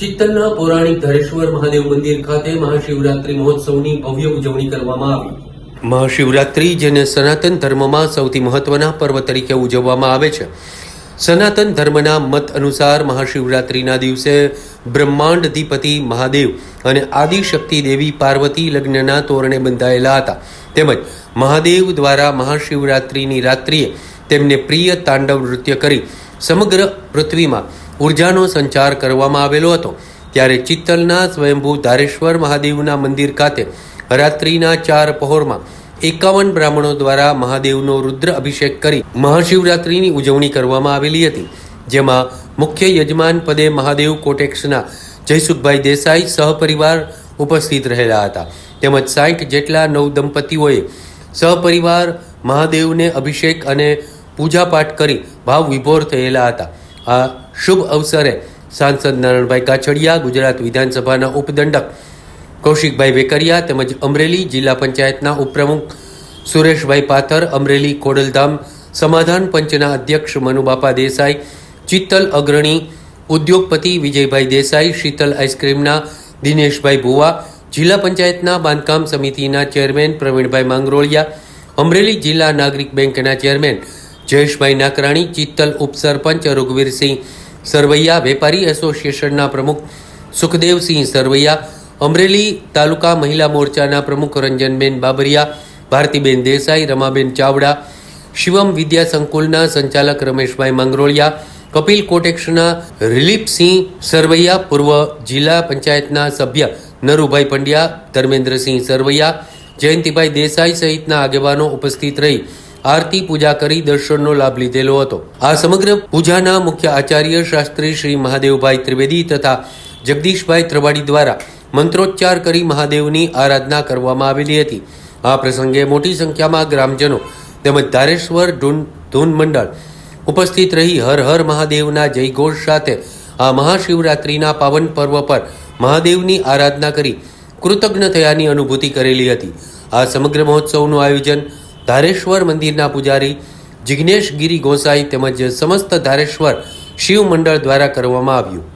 ચિત્તલના પૌરાણિક ધરેશ્વર મહાદેવ મંદિર ખાતે મહાશિવરાત્રી મહોત્સવની ભવ્ય ઉજવણી કરવામાં આવી. મહાશિવરાત્રી, જેને સનાતન ધર્મમાં સૌથી મહત્વના પર્વ તરીકે ઉજવવામાં આવે છે. સનાતન ધર્મના મત અનુસાર મહાશિવરાત્રિના દિવસે બ્રહ્માંડ અધિપતિ મહાદેવ અને આદિશક્તિ દેવી પાર્વતી લગ્નના તોરણે બંધાયેલા હતા. તેમજ મહાદેવ દ્વારા મહાશિવરાત્રિની રાત્રિએ તેમને પ્રિય તાંડવ નૃત્ય કરી સમગ્ર પૃથ્વીમાં ઉર્જાનો સંચાર કરવામાં આવેલો હતો. ત્યારે ચિત્તલના સ્વયંભૂ ધારેશ્વર મહાદેવના મંદિર ખાતે રાત્રિના ચાર પહોરમાં એકાવન બ્રાહ્મણો દ્વારા મહાદેવનો રુદ્ર અભિષેક કરી મહાશિવરાત્રિની ઉજવણી કરવામાં આવેલી હતી. જેમાં મુખ્ય યજમાન પદે મહાદેવ કોટેક્સના જયસુખભાઈ દેસાઈ સહપરિવાર ઉપસ્થિત રહેલા હતા. તેમજ સાઠ જેટલા નવ દંપતીઓએ સહપરિવાર મહાદેવને અભિષેક અને પૂજાપાઠ કરી ભાવ વિભોર થયેલા હતા. આ શુભ અવસરે સાંસદ નારણભાઈ કાછડિયા, ગુજરાત વિધાનસભાના ઉપદંડક કૌશિકભાઈ વેકરિયા તેમજ અમરેલી જિલ્લા પંચાયતના ઉપપ્રમુખ સુરેશભાઈ પાથર, અમરેલી ખોડલધામ સમાધાન પંચના અધ્યક્ષ મનુબાપા દેસાઈ, ચિત્તલ અગ્રણી ઉદ્યોગપતિ વિજયભાઈ દેસાઈ, શીતલ આઈસ્ક્રીમના દિનેશભાઈ ભુવા, જિલ્લા પંચાયતના બાંધકામ સમિતિના ચેરમેન પ્રવીણભાઈ માંગરોળિયા, અમરેલી જિલ્લા નાગરિક બેંકના ચેરમેન જયેશભાઈ નાકરાણી, ચિત્તલ ઉપસરપંચ રઘુવીરસિંહ સરવૈયા વેપારી એસોસિએશનના પ્રમુખ સુખદેવસિંહ સરવૈયા, અમરેલી તાલુકા મહિલા મોરચાના પ્રમુખ રંજનબેન બાબરિયા, ભારતીબેન દેસાઈ, રમાબેન ચાવડા, શિવમ વિદ્યા સંકુલના સંચાલક રમેશભાઈ માંગરોળિયા, કપિલ કોટેક્ષના રિલીપસિંહ સરવૈયા, પૂર્વ જિલ્લા પંચાયતના સભ્ય નરુભાઈ પંડ્યા, ધર્મેન્દ્રસિંહ સરવૈયા, જયંતિભાઈ દેસાઈ સહિતના આગેવાનો ઉપસ્થિત રહી આરતી પૂજા કરી દર્શનનો લાભ લીધેલો હતો. આ સમગ્ર પૂજાના મુખ્ય આચાર્ય શાસ્ત્રી શ્રી મહાદેવભાઈ ત્રિવેદી તથા જગદીશભાઈ ત્રવાડી દ્વારા મંત્રોચ્ચાર કરી મહાદેવની આરાધના કરવામાં આવેલી હતી. આ પ્રસંગે મોટી સંખ્યામાં ગ્રામજનો તેમજ ધારેશ્વર ધૂન ધૂન મંડળ ઉપસ્થિત રહી હર હર મહાદેવના જયઘોષ સાથે આ મહાશિવરાત્રિના પાવન પર્વ પર મહાદેવની આરાધના કરી કૃતજ્ઞ થયાની અનુભૂતિ કરેલી હતી. આ સમગ્ર મહોત્સવનું આયોજન ધારેશ્વર મંદિરના પૂજારી જિજ્ઞેશ ગિરી ગોસાઈ તેમજ સમસ્ત ધારેશ્વર શિવ મંડળ દ્વારા કરવામાં આવ્યું.